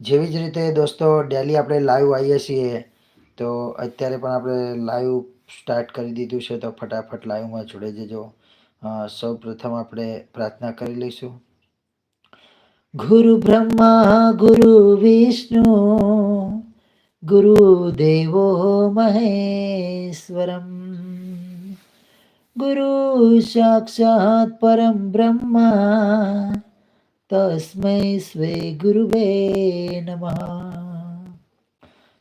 જેવી જ રીતે દોસ્તો ડેલી આપણે લાઈવ આવીએ છીએ, તો અત્યારે પણ આપણે લાઈવ સ્ટાર્ટ કરી દીધું છે, તો ફટાફટ લાઈવમાં જોડાઈ જજો. સૌ પ્રથમ આપણે પ્રાર્થના કરી લઈશું. ગુરુ બ્રહ્મા, ગુરુ વિષ્ણુ, ગુરુ દેવો મહેશ્વરમ, ગુરુ સાક્ષાત પરમ બ્રહ્મા તસ્મૈ સ્વે ગુરુવે નમઃ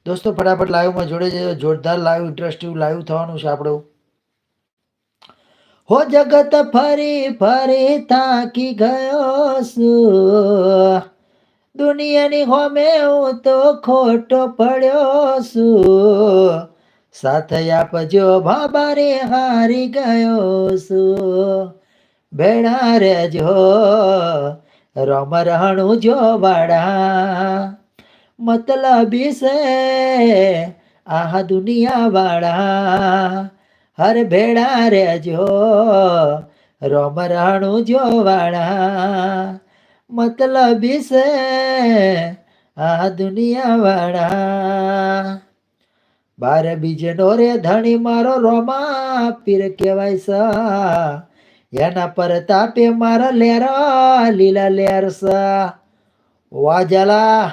દોસ્તો ફટાફટ લાઈવમાં જોડે જજો. જોરદાર લાઈવ ઇન્ટરેસ્ટિવ લાઈવ થવાનું છે આપણું. હો જગત ફરી ફરી થાકી ગયો છું. દુનિયાની હોમે હું તો ખોટો પડ્યો છું. સાથે આપજો બાબા રે હારી ગયો છું. ભેળા રેજો રમ રણું જો વાળા મતલબી છે આ દુનિયા વાળા. હર ભેળા રેજો રમ રણું જો વાળા. મતલબી છે આ દુનિયા વાળા. બાર બીજનો રે ધણી, મારો રોમા પીર કહેવાય સા એના પર તાપે મારા લેરા, લીલા લેરસા. વાજલા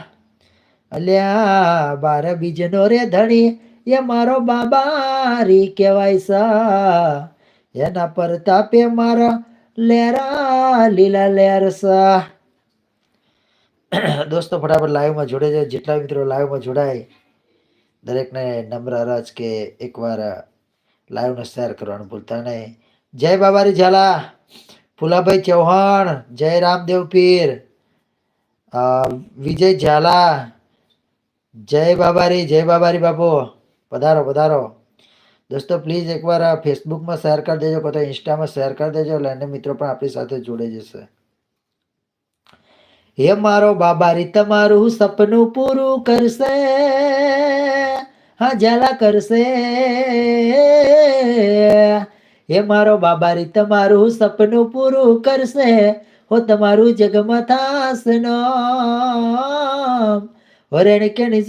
અલ્યા, બાર બીજનો રે ધણી, એ મારો બાબારી કહેવાય સા. એના પર તાપે મારા લેરા, લીલા લેરસા. દોસ્તો, ફટાફટ લાઈવમાં જોડે છે જેટલા મિત્રો લાઈવમાં જોડાય, દરેકને નમ્ર અરજ કે એકવાર લાઈવને શેર કરવાનું ભૂલતા નહીં. જય બાબારી ઝાલા ફુલાભાઈ ચૌહાણ જય રામદેવ પીર અ, વિજય ઝાલા જય બાબારી જય બાબારી બાપુ પધારો પધારો દોસ્તો પ્લીઝ એકવાર આ ફેસબુકમાં શેર કરી દેજો કાં તો ઇન્સ્ટામાં શેર કરી દેજો એટલે અન્ય મિત્રો પણ આપણી સાથે જોડાઈ જશે હે મારો બાબારી તમારું સપનું પૂરું કરશે હા ઝાલા કરશે હે મારો બાબારી તમારું સપનું પૂરું કરશે. હો, તમારું જગમાં થાશે નામ હરેણ કે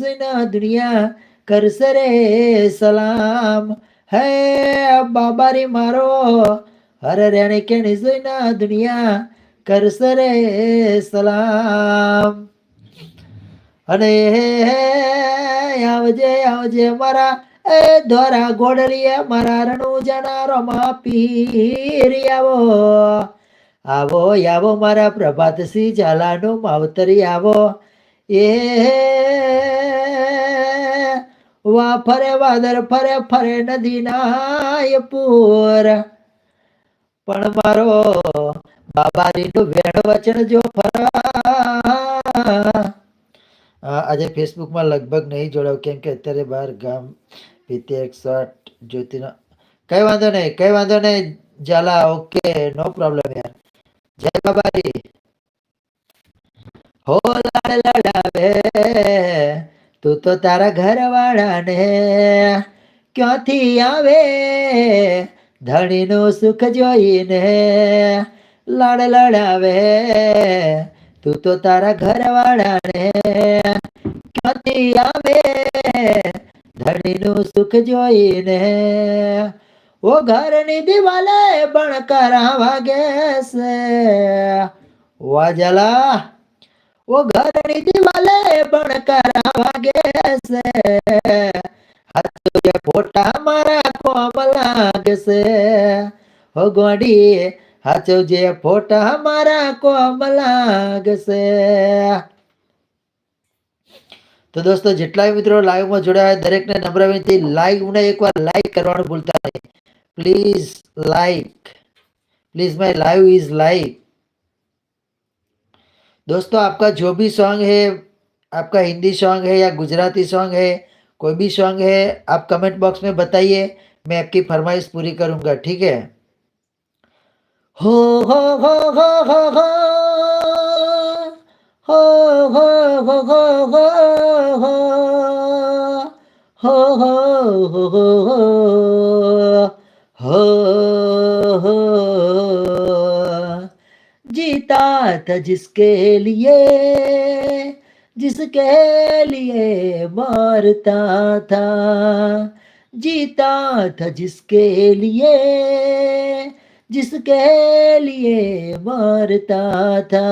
દુનિયા કરશે રે સલામ. હે બાબારી મારો, હરે રેણે કેણી નિસના દુનિયા કરશે રે સલામ. અને આવજે આવજે મારા ધોરા ગોડલિયા મારા રણુ જનારો માં આવો આવો મારા પ્રભાતસિંહ ઝાલાનો માવતરી આવો એ વા ફરે, વાદર ફરે ફરે નદી નાય પૂર. પણ મારો બાબાજીનું વેણ વચન જો ફરા. આજે ફેસબુકમાં લગભગ નહીં જોડાવ, કેમ કે અત્યારે બહાર ગામ પીતે એકસઠ જ્યોતિનો કઈ વાંધો નહીં, કઈ વાંધો નહીં, ઝાલા, ઓકે, નો પ્રોબ્લેમ યાર. જય બાબાજી. હો લાડ લડાવે તું તો તારા ઘરવાળાને ક્યાંથી આવે? ધણીનું સુખ જોઈને લાડ લડાવે તું તો તારા ઘરવાળાને ક્યાંથી આવે? ધણીનું સુખ જોઈને ઓ ઘરની દિવાલે પણ કરાવા ગેસે વાજલા, ઓ ઘરની દિવાલે પણ કરાવા ગેસે હાથે ફોટા મારા કોમ લાગશે. હો ગોડી હાચો જે ફોટા મારા કોમ લાગશે. તો દોસ્તો જેટલા મિત્રો લાઈવમાં જોડાયા દરેકને નમ્ર વિનંતી લાઈવને એકવાર લાઈક કરવાનું ભૂલતા નહીં please like please my live is live दोस्तों आपका जो भी सॉन्ग है आपका हिंदी सॉन्ग है या गुजराती सॉन्ग है कोई भी सॉन्ग है आप कमेंट बॉक्स में बताइए मैं आपकी फरमाइश पूरी करूंगा ठीक है हो हो हो हो हो हो हो हो हो हो हो हो हो हो हो हो हो हो जीता था जिसके लिए जिसके लिए मारता था जीता था जिसके लिए जिसके लिए मारता था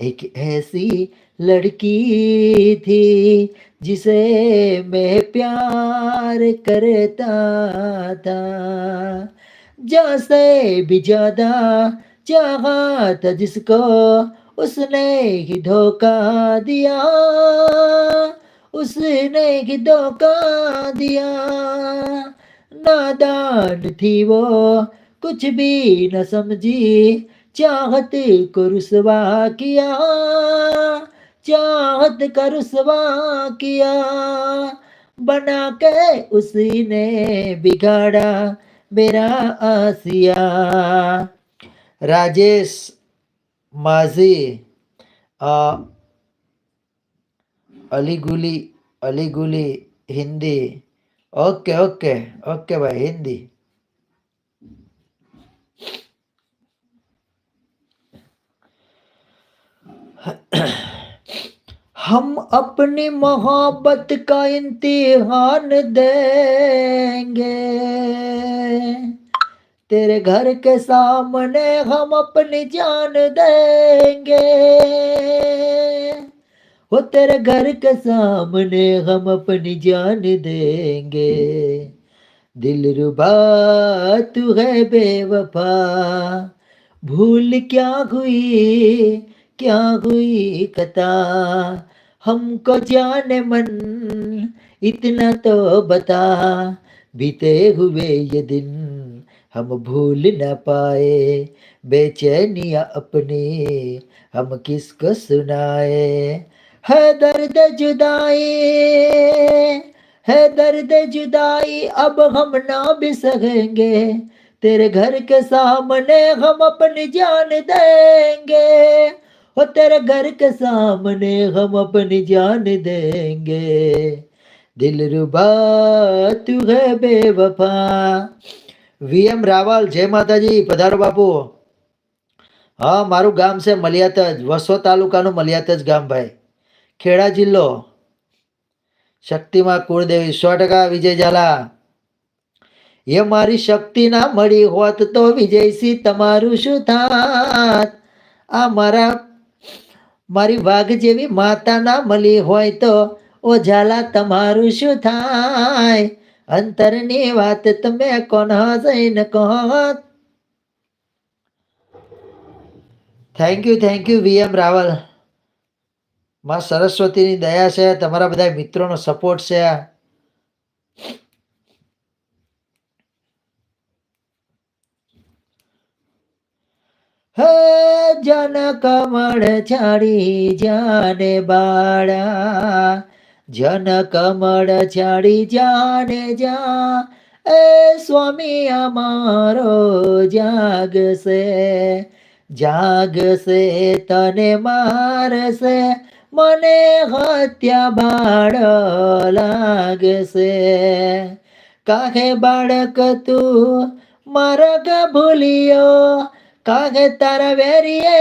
एक ऐसी लड़की थी जिसे मैं प्यार करता था। जैसे भी ज़्यादा चाहा था जिसको उसने ही धोखा दिया। उसने ही धोखा दिया। नादान थी वो, कुछ भी न समझी। चाहत को रुसवा किया चाहत का रुसवा किया। बना के उसी ने बिगाड़ा मेरा आसिया। राजेश माझी अ, अलीगुली अलीगुली हिंदी। ओके ओके ओके भाई हिंदी। हम अपनी मोहब्बत का इम्तिहान देंगे। तेरे घर के सामने हम अपनी जान देंगे। वो तेरे घर के सामने हम अपनी जान देंगे। दिल रुबा तू है बेवफा, भूल क्या हुई? क्या हुई कथा? हमको जाने मन इतना तो बता। बीते हुए ये दिन हम भूल न पाए। बेचैनिया अपनी हम किसको सुनाए? है दर्द जुदाई, है दर्द जुदाई, अब हम ना भी सहेंगे। तेरे घर के सामने हम अपनी जान देंगे। हो तेरे घर के सामने हम अपनी जान देंगे दिल रुबा तू है बेवफा વીએમ રાવલ જય માતાજી પધારો બાપુ હા મારું ગામ છે મલિયાત જ વસો તાલુકાનું મલિયાત જ ગામ ભાઈ ખેડા જિલ્લો શક્તિમાં કુળદેવી સો ટકા વિજય ઝાલા એ મારી શક્તિ ના મળી હોત તો વિજયસિંહ તમારું શું થાત આ મારા મારી વાઘ જેવી માતા ના મળી હોય તો ઓ ઝાલા તમારું શું થાય? અંતરની વાત તમે કોણ જઈને કહો? Thank you thank you VM Raval. માં સરસ્વતીની દયા છે, તમારા બધા મિત્રોનો સપોર્ટ છે. હે જન કમળ છાડી જાને બાળા. જન કમળ છાડી જાને જા. એ સ્વામી અમારો જાગશે. જાગશે તને મારશે. મને હત્યા બાળ લાગશે. કાહે બાળક તું, મારા ભૂલ્યો? કાહે તારા વેરીએ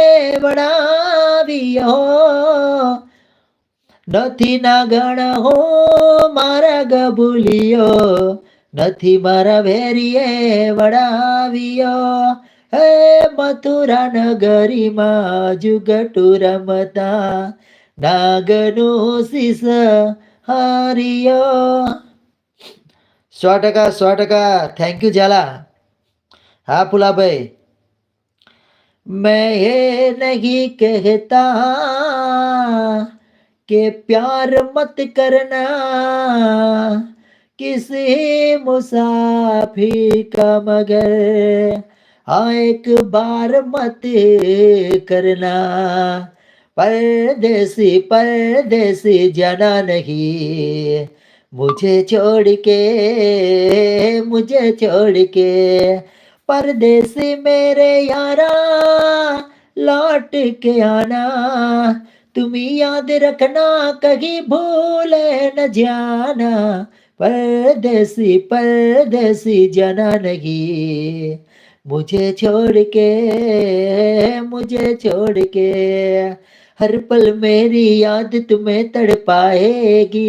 વણાવ્યો. નથી ના ગણ હો મારા ગભૂલિયો નથી મારા વેરીએ વડાવ્યો હે મથુરા નગરીમાં જુગટુ રમતા નાગનું શીસ હરિયો. સો ટકા સો ટકા. Thank you Zala. હા ફુલાભાઈ मैं ये नहीं कहता कि प्यार मत करना, किसी मुसाफिर का मगर हाँ एक बार मत करना। परदेसी परदेसी जाना नहीं, मुझे छोड़ के, मुझे छोड़ के। परदेसी मेरे यारा लौट के आना तुम याद रखना कहीं भूले न जाना परदेसी परदेसी जाना नहीं मुझे छोड़ के मुझे छोड़ के हर पल मेरी याद तुम्हें तड़पाएगी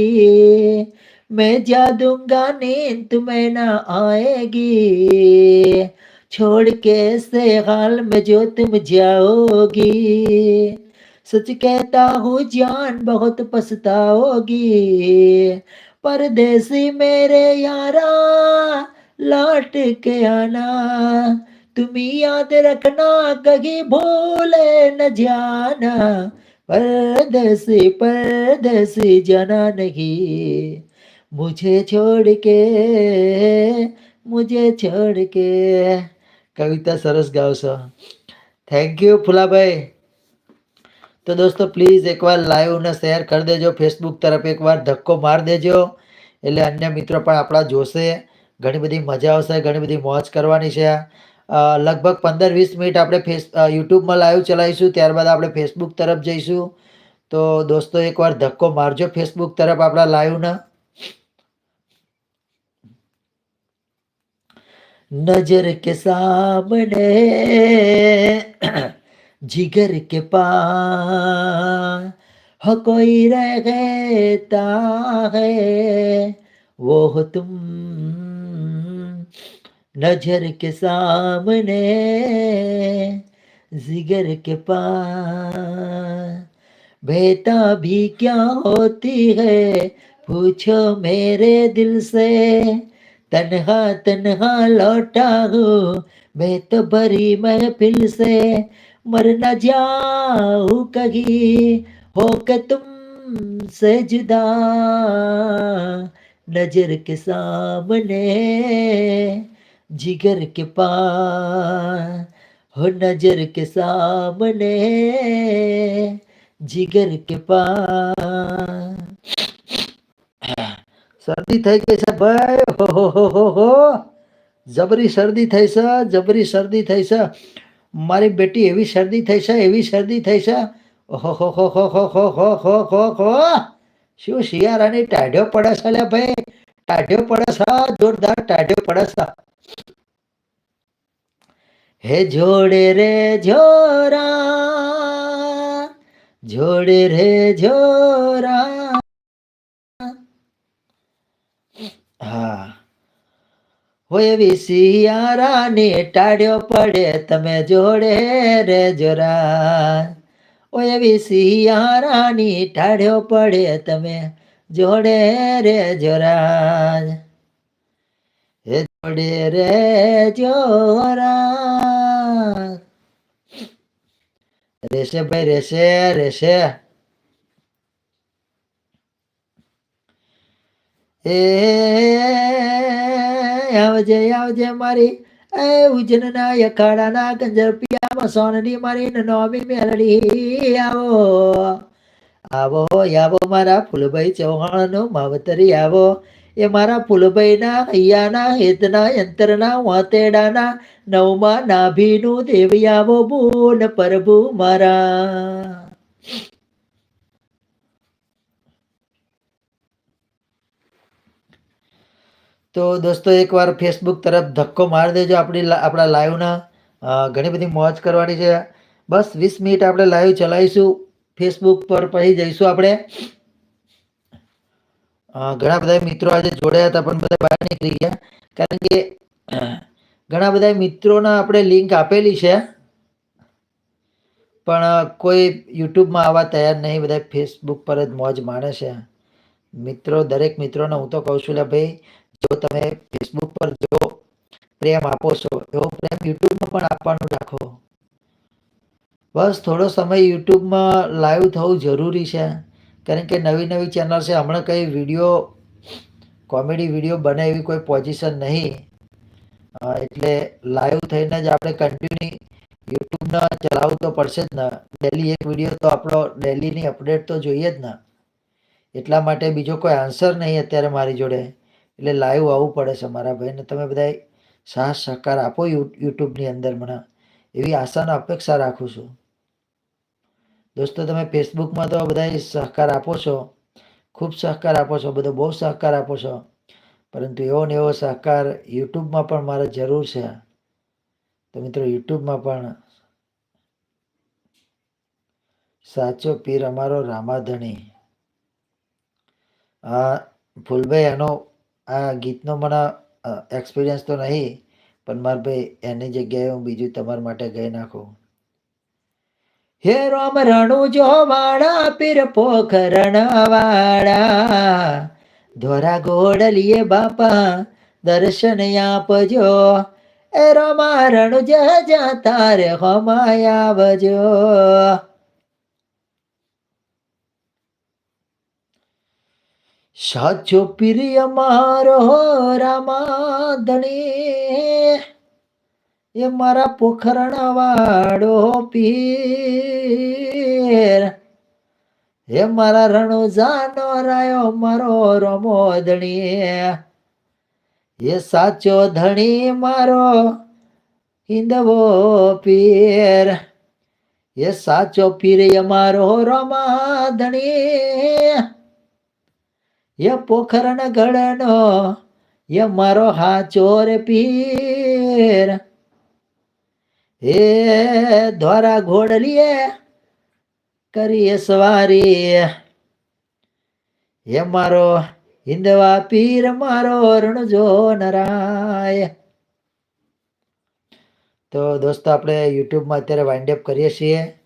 मैं जा दूँगा नींद तुम्हें ना आएगी। छोड़ के से हाल में जो तुम जाओगी। सच कहता हूँ, जान बहुत पछताओगी। परदेसी मेरे यारा, लौट के आना। तुम याद रखना, कहीं भूले न जाना। परदेसी परदेसी जाना नहीं। મુજે છોડ કે મુજે છોડ કે કવિતા સરસ ગાવશો થેન્ક યુ ફુલાભાઈ તો દોસ્તો પ્લીઝ એકવાર લાઈવને શેર કરી દેજો ફેસબુક તરફ એકવાર ધક્કો માર દેજો એટલે અન્ય મિત્રો પણ આપણા જોશે ઘણી બધી મજા આવશે ઘણી બધી મોજ કરવાની છે લગભગ પંદર વીસ મિનિટ આપણે ફેસ યુટ્યુબમાં લાઈવ ચલાવીશું ત્યારબાદ આપણે ફેસબુક તરફ જઈશું તો દોસ્તો એકવાર ધક્કો મારજો ફેસબુક તરફ આપણા લાઈવના नज़र के सामने, जिगर के पास, हो कोई रहता है, वो हो तुम। नज़र के सामने, जिगर के पास बेटा भी क्या होती है, पूछो मेरे दिल से। તનહા તનહા લૌટા હું મેં તો ભરી મહેફિલ સે મર ના જાઉં કહી હો કે તુમ સે જુદા નજર કે સામને जिगर के पार हो नजर के सामने, जिगर के पार શરદી થઈ ગઈ છે ભાઈ હો હો હો હો જબરી શરદી થઈ છે જબરી શરદી થઈ છે મારી બેટી એવી શરદી થઈ છે એવી શરદી થઈ છે ઓહો હો હો હો હો હો હો હો હો હો શું શિયાળાની ટાઢ્યો પડે છે લે ભાઈ ટાઢ્યો પડે છે જોરદાર ટાઢ્યો પડે છે હે જોડે રે જોરા જોડે રે જોરા હા હોય એવી શિયાળાની ટાઢ્યો પડે, તમે જોડે રે જોરા. ઓય એવી શિયાળાની ટાઢ્યો પડે, તમે જોડે રે જોરા. હે જોડે રે જોરા. રેશે ભાઈ, રેશે રેશે. એ આવજે આવજે મારી. એ ઉજનના યખાડાના ગંજર પિયામાં સોનની મારી નોમી મેલડી. આવો આવો આવો મારા ફૂલભાઈ ચૌહાણનો માવતરી, આવો. એ મારા ફૂલભાઈના હૈયાના હેતના યંત્રના વાતેડાના નવમા નાભીનું દેવી આવો, બોલ પ્રભુ મારા. તો દોસ્તો, એકવાર ફેસબુક તરફ ધક્કો મારી દેજો આપણી આપણા લાઈવના. ઘણી બધી મોજ કરવાની છે. બસ વીસ મિનિટ આપણે લાઈવ ચલાવીશું. ફેસબુક પર પછી જઈશું આપણે. ઘણા બધા મિત્રો આજે જોડાયા હતા, પણ બધા બહાર નીકળી ગયા. કારણ કે, ઘણા બધા મિત્રોના આપણે લિંક આપેલી છે. પણ કોઈ યુટ્યુબમાં આવવા તૈયાર નહીં. બધા ફેસબુક પર જ મોજ માણે છે. મિત્રો, દરેક મિત્રોને હું તો કહું છું, લે ભાઈ જો તમે ફેસબુક પર જો પ્રેમ આપો છો, એવો પ્રેમ યુટ્યુબમાં પણ આપવાનું રાખો. બસ થોડો સમય યુટ્યુબમાં લાઈવ થવું જરૂરી છે. કારણ કે નવી નવી ચેનલ છે, હમણાં કંઈ વીડિયો, કોમેડી વીડિયો બને એવી કોઈ પોઝિશન નહીં. એટલે લાઈવ થઈને જ આપણે કન્ટિન્યુ યુટ્યુબને ચલાવવું તો પડશે જ ને. ડેલી એક વીડિયો તો આપણો ડેલીની અપડેટ તો જોઈએ જ ને. એટલા માટે બીજો કોઈ આન્સર નહીં અત્યારે મારી જોડે. એટલે લાઈવ આવવું પડે છે મારા ભાઈને. તમે બધા સાહસ સહકાર આપો યુટ્યુબની અંદર મને. એવી આશાનો અપેક્ષા રાખું છું. દોસ્તો, તમે ફેસબુકમાં તો બધા સહકાર આપો છો. ખૂબ સહકાર આપો છો. બધો બહુ સહકાર આપો છો. પરંતુ એવો ને એવો સહકાર યુટ્યુબમાં પણ મારે જરૂર છે. તો મિત્રો, યુટ્યુબમાં પણ સાચો પીર અમારો રામાધણી. આ ફૂલભાઈ એનો આ ગીતનો મને એક્સપિરિયન્સ તો નહીં, પણ મારે ભાઈ એની જગ્યાએ હું બીજું તમારા માટે ગઈ નાખું. હે રામ રણુ જો વાળા, પીર પોખરણ વાળા, ધોરા ગોડલીએ બાપા, દર્શન આપજો. એ રમા રણુ જ જા તારે હમાય આવજો. સાચો પ્રિય મારો રામાધણી એ મારા પોખરણ વાળો પીર. હે મારા રણો જાનો રાયો મારો રમોદણી. એ સાચો ધણી મારો હિંદવો પીર. એ સાચો પીર મારો રમાધણી એ પોખરણ ગળનો એ મારો હાચો રે પીર. એ ધોરા ઘોડલીએ કરીએ સવારી. એ મારો હિંદવા પીર, મારો રણજો નરાય. તો દોસ્તો, આપણે યુટ્યુબમાં અત્યારે વાઇન્ડ અપ કરીએ છીએ.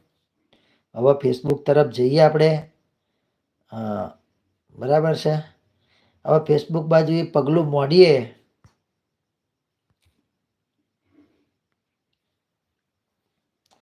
હવે ફેસબુક તરફ જઈએ આપણે. હા બરાબર છે? હવે ફેસબુક બાજુ એ પગલું મોડીએ.